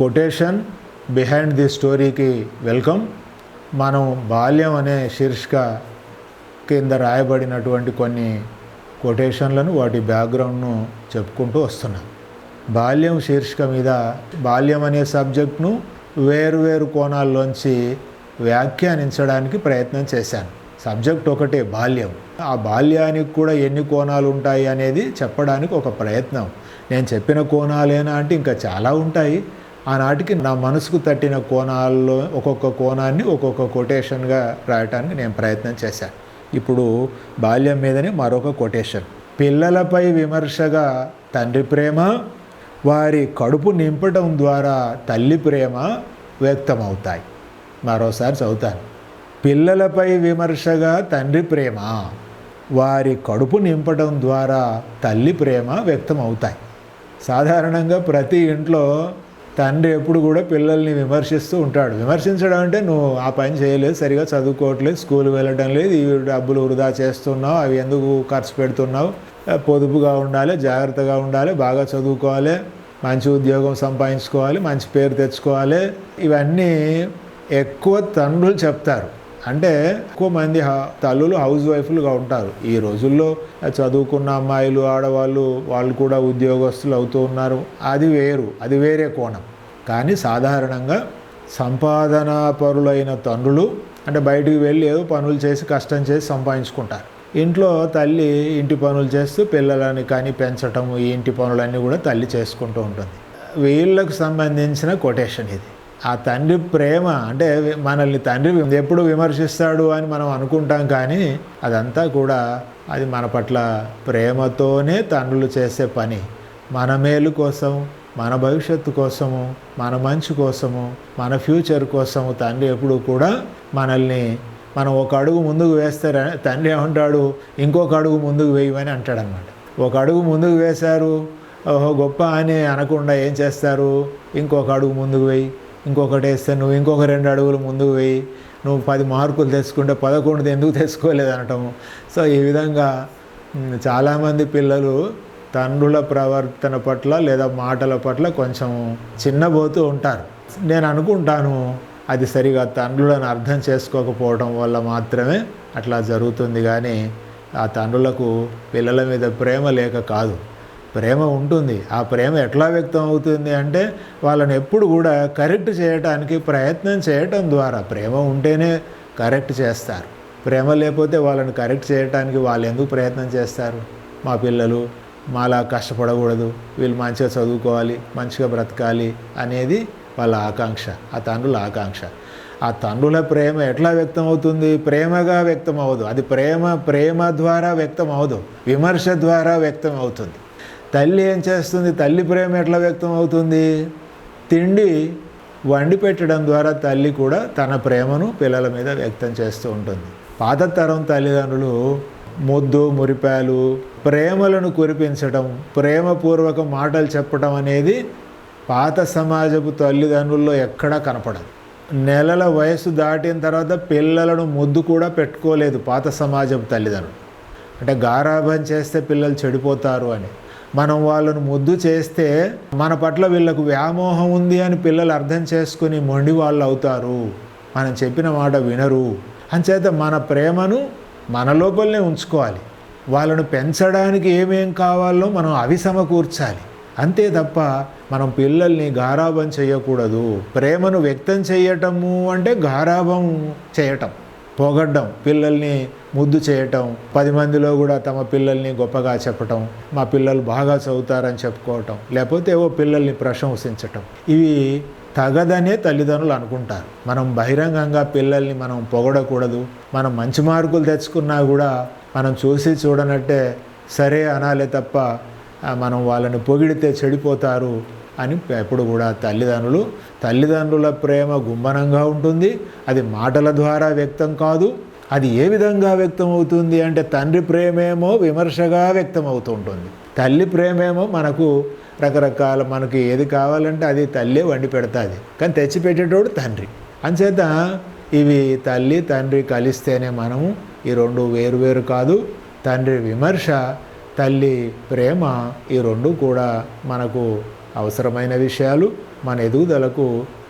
Quotation behind the స్టోరీకి welcome మనం బాల్యం అనే శీర్షిక కింద రాయబడినటువంటి కొన్ని కొటేషన్లను వాటి బ్యాక్గ్రౌండ్ను చెప్పుకుంటూ వస్తున్నాం. బాల్యం శీర్షిక మీద బాల్యం అనే సబ్జెక్ట్ను వేరువేరు కోణాల్లోంచి వ్యాఖ్యానించడానికి ప్రయత్నం చేశాను. సబ్జెక్ట్ ఒకటే బాల్యం. ఆ బాల్యానికి కూడా ఎన్ని కోణాలు ఉంటాయి అనేది చెప్పడానికి ఒక ప్రయత్నం. నేను చెప్పిన కోణాలేనా అంటే ఇంకా చాలా ఉంటాయి. ఆనాటికి నా మనసుకు తట్టిన కోణాల్లో ఒక్కొక్క కోణాన్ని ఒక్కొక్క కొటేషన్గా రాయటానికి నేను ప్రయత్నం చేశాను ఇప్పుడు బాల్యం మీదనే మరొక కొటేషన్. పిల్లలపై విమర్శగా తండ్రి ప్రేమ వారి కడుపు నింపటం ద్వారా తల్లి ప్రేమ వ్యక్తమవుతాయి. మరోసారి చదువుతాను. పిల్లలపై విమర్శగా తండ్రి ప్రేమ వారి కడుపు నింపడం ద్వారా తల్లి ప్రేమ వ్యక్తమవుతాయి. సాధారణంగా ప్రతి ఇంట్లో తండ్రి ఎప్పుడు కూడా పిల్లల్ని విమర్శిస్తూ ఉంటాడు. విమర్శించడం అంటే నువ్వు ఆ పని చేయలేదు సరిగా చదువుకోవట్లేదు స్కూల్ వెళ్ళడం లేదు ఇవి డబ్బులు వృధా చేస్తున్నావు అవి ఎందుకు ఖర్చు పెడుతున్నావు? పొదుపుగా ఉండాలి జాగ్రత్తగా ఉండాలి బాగా చదువుకోవాలి మంచి ఉద్యోగం సంపాదించుకోవాలి మంచి పేరు తెచ్చుకోవాలి. ఇవన్నీ ఎక్కువ తండ్రులు చెప్తారు. అంటే ఎక్కువ మంది తల్లులు హౌస్ వైఫ్లుగా ఉంటారు. ఈ రోజుల్లో చదువుకున్న అమ్మాయిలు ఆడవాళ్ళు వాళ్ళు కూడా ఉద్యోగస్తులు అవుతూ ఉన్నారు. అది వేరు అది వేరే కోణం. కానీ సాధారణంగా సంపాదనాపరులైన తండ్రులు అంటే బయటికి వెళ్ళి ఏదో పనులు చేసి కష్టం చేసి సంపాదించుకుంటారు. ఇంట్లో తల్లి ఇంటి పనులు చేస్తూ పిల్లలని కానీ పెంచటం ఈ ఇంటి పనులన్నీ కూడా తల్లి చేసుకుంటూ ఉంటుంది. వీళ్ళకు సంబంధించిన కొటేషన్ ఇది. ఆ తండ్రి ప్రేమ అంటే మనల్ని తండ్రి ఎప్పుడు విమర్శిస్తాడు అని మనం అనుకుంటాం కానీ అదంతా కూడా అది మన పట్ల ప్రేమతోనే తండ్రులు చేసే పని. మన మేలు కోసం మన భవిష్యత్తు కోసము మన మంచి కోసము మన ఫ్యూచర్ కోసము తండ్రి ఎప్పుడు కూడా మనల్ని మనం ఒక అడుగు ముందుకు వేస్తే తండ్రి ఏమంటాడు? ఇంకొక అడుగు ముందుకు వేయమని అంటాడనమాట ఒక అడుగు ముందుకు వేశారు ఓహో గొప్ప అని అనకుండా ఏం చేస్తారు? ఇంకొక అడుగు ముందుకు వేయి. ఇంకొకటి వేస్తే నువ్వు ఇంకొక రెండు అడుగులు ముందుకు వేయి. నువ్వు పది మార్కులు తెచ్చుకుంటే పదకొండుది ఎందుకు తెచ్చుకోలేదు అనటము సో ఈ విధంగా చాలామంది పిల్లలు తండ్రుల ప్రవర్తన పట్ల లేదా మాటల పట్ల కొంచెం చిన్నబోతూ ఉంటారు. నేను అనుకుంటాను అది సరిగా తండ్రులను అర్థం చేసుకోకపోవడం వల్ల మాత్రమే అట్లా జరుగుతుంది కానీ ఆ తండ్రులకు పిల్లల మీద ప్రేమ లేక కాదు. ప్రేమ ఉంటుంది. ఆ ప్రేమ ఎట్లా వ్యక్తం అవుతుంది అంటే వాళ్ళని ఎప్పుడు కూడా కరెక్ట్ చేయడానికి ప్రయత్నం చేయటం ద్వారా ప్రేమ ఉంటేనే కరెక్ట్ చేస్తారు. ప్రేమ లేకపోతే వాళ్ళని కరెక్ట్ చేయడానికి వాళ్ళు ఎందుకు ప్రయత్నం చేస్తారు? మా పిల్లలు మాలా కష్టపడకూడదు వీళ్ళు మంచిగా చదువుకోవాలి మంచిగా బ్రతకాలి అనేది వాళ్ళ ఆకాంక్ష ఆ తండ్రుల ఆకాంక్ష. ఆ తండ్రుల ప్రేమ ఎట్లా వ్యక్తం అవుతుంది ప్రేమగా వ్యక్తం అవ్వదు అది ప్రేమ ప్రేమ ద్వారా వ్యక్తం అవ్వదు విమర్శ ద్వారా వ్యక్తం అవుతుంది తల్లి ఏం చేస్తుంది? తల్లి ప్రేమ ఎట్లా వ్యక్తం అవుతుంది తిండి వండి పెట్టడం ద్వారా తల్లి కూడా తన ప్రేమను పిల్లల మీద వ్యక్తం చేస్తూ ఉంటుంది. పాత తరం తల్లిదండ్రులు ముద్దు మురిపాలు ప్రేమలను కురిపించడం ప్రేమపూర్వక మాటలు చెప్పడం అనేది పాత సమాజపు తల్లిదండ్రుల్లో ఎక్కడా కనపడదు. నెలల వయసు దాటిన తర్వాత పిల్లలను ముద్దు కూడా పెట్టుకోలేదు పాత సమాజపు తల్లిదండ్రులు. అంటే గారాభం చేస్తే పిల్లలు చెడిపోతారు అని. మనం వాళ్ళను ముద్దు చేస్తే మన పట్ల వీళ్ళకు వ్యామోహం ఉంది అని పిల్లలు అర్థం చేసుకుని మొండి వాళ్ళు అవుతారు మనం చెప్పిన మాట వినరు. అంచేత మన ప్రేమను మన లోపలనే ఉంచుకోవాలి. వాళ్ళను పెంచడానికి ఏమేం కావాలో మనం అవి సమకూర్చాలి. అంతే తప్ప మనం పిల్లల్ని గారాబం చేయకూడదు. ప్రేమను వ్యక్తం చేయటము అంటే గారాబం చేయటం పొగడ్డం పిల్లల్ని ముద్దు చేయటం పది మందిలో కూడా తమ పిల్లల్ని గొప్పగా చెప్పటం మా పిల్లలు బాగా చదువుతారని చెప్పుకోవటం లేకపోతే ఏవో పిల్లల్ని ప్రశంసించటం. ఇవి తగదనే తల్లిదండ్రులు అనుకుంటారు. మనం బహిరంగంగా పిల్లల్ని మనం పొగడకూడదు. మనం మంచి మార్కులు తెచ్చుకున్నా కూడా మనం చూసి చూడనట్టే సరే అనాలే తప్ప మనం వాళ్ళని పొగిడితే చెడిపోతారు అని ఎప్పుడు కూడా తల్లిదండ్రులు తల్లిదండ్రుల ప్రేమ గుమ్మనంగా ఉంటుంది. అది మాటల ద్వారా వ్యక్తం కాదు. అది ఏ విధంగా వ్యక్తం అవుతుంది అంటే తండ్రి ప్రేమేమో విమర్శగా వ్యక్తం అవుతూ ఉంటుంది. తల్లి ప్రేమేమో మనకు రకరకాల మనకి ఏది కావాలంటే అది తల్లి వండి పెడతాది. కానీ తెచ్చిపెట్టేటోడు తండ్రి. అంచేత ఇవి తల్లి తండ్రి కలిస్తేనే మనము ఈ రెండు వేరు వేరు కాదు. తండ్రి విమర్శ తల్లి ప్రేమ ఈ రెండు కూడా మనకు అవసరమైన విషయాలు మన ఎదుగుదలకు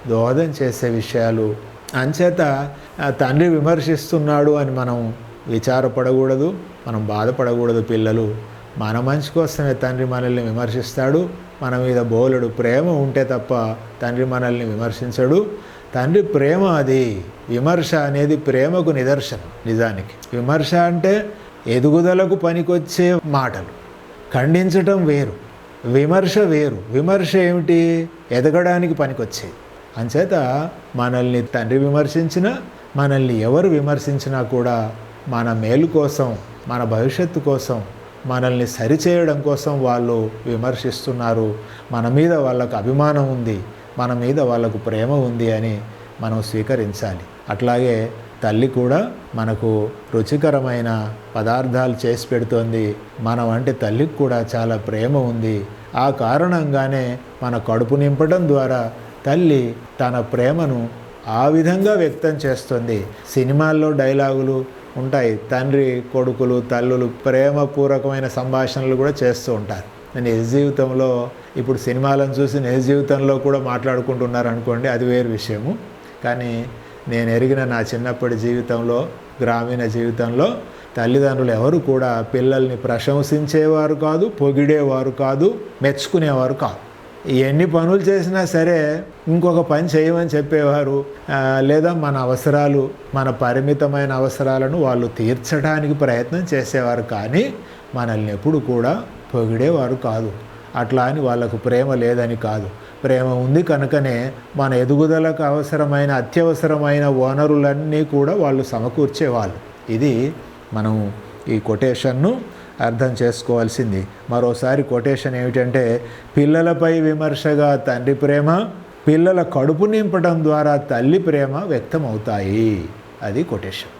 దోహదం చేసే విషయాలు. అంచేత తండ్రి విమర్శిస్తున్నాడు అని మనం విచారపడకూడదు మనం బాధపడకూడదు పిల్లలు. మన మంచి కోసమే తండ్రి మనల్ని విమర్శిస్తాడు మన మీద బోలుడు ప్రేమ ఉంటే తప్ప తండ్రి మనల్ని విమర్శించడు. తండ్రి ప్రేమ అది విమర్శ అనేది ప్రేమకు నిదర్శనం నిజానికి. విమర్శ అంటే ఎదుగుదలకు పనికొచ్చే మాటలు ఖండించటం వేరు విమర్శ వేరు. విమర్శ ఏమిటి? ఎదగడానికి పనికొచ్చేది. అంచేత మనల్ని తండ్రి విమర్శించినా మనల్ని ఎవరు విమర్శించినా కూడా మన మేలు కోసం మన భవిష్యత్తు కోసం మనల్ని సరిచేయడం కోసం వాళ్ళు విమర్శిస్తున్నారు. మన మీద వాళ్ళకు అభిమానం ఉంది. మన మీద వాళ్ళకు ప్రేమ ఉంది అని మనం స్వీకరించాలి. అట్లాగే తల్లి కూడా మనకు రుచికరమైన పదార్థాలు చేసి పెడుతోంది. మనం అంటే తల్లికి కూడా చాలా ప్రేమ ఉంది. ఆ కారణంగానే మన కడుపు నింపడం ద్వారా తల్లి తన ప్రేమను ఆ విధంగా వ్యక్తం చేస్తుంది. సినిమాల్లో డైలాగులు ఉంటాయి. తండ్రి కొడుకులు తల్లులు ప్రేమపూర్వకమైన సంభాషణలు కూడా చేస్తూ ఉంటారు. నేను నిజ జీవితంలో ఇప్పుడు సినిమాలను చూసి నిజ జీవితంలో కూడా మాట్లాడుకుంటున్నారు అనుకోండి అది వేరు విషయము. కానీ నేను ఎరిగిన నా చిన్నప్పటి జీవితంలో గ్రామీణ జీవితంలో తల్లిదండ్రులు ఎవరు కూడా పిల్లల్ని ప్రశంసించేవారు కాదు పొగిడేవారు కాదు మెచ్చుకునేవారు కాదు. ఎన్ని పనులు చేసినా సరే ఇంకొక పని చేయమని చెప్పేవారు. లేదా మన అవసరాలు మన పరిమితమైన అవసరాలను వాళ్ళు తీర్చడానికి ప్రయత్నం చేసేవారు కానీ మనల్ని ఎప్పుడు కూడా పొగిడేవారు కాదు. అట్లా అని వాళ్ళకు ప్రేమ లేదని కాదు. ప్రేమ ఉంది కనుకనే మన ఎదుగుదలకు అవసరమైన అత్యవసరమైన వనరులన్నీ కూడా వాళ్ళు సమకూర్చేవాళ్ళు. ఇది మనం ఈ కొటేషన్ను అర్థం చేసుకోవాల్సింది. మరోసారి కొటేషన్ ఏమిటంటే పిల్లలపై విమర్శగా తండ్రి ప్రేమ పిల్లల కడుపు నింపడం ద్వారా తల్లి ప్రేమ వ్యక్తమవుతాయి. అది కొటేషన్.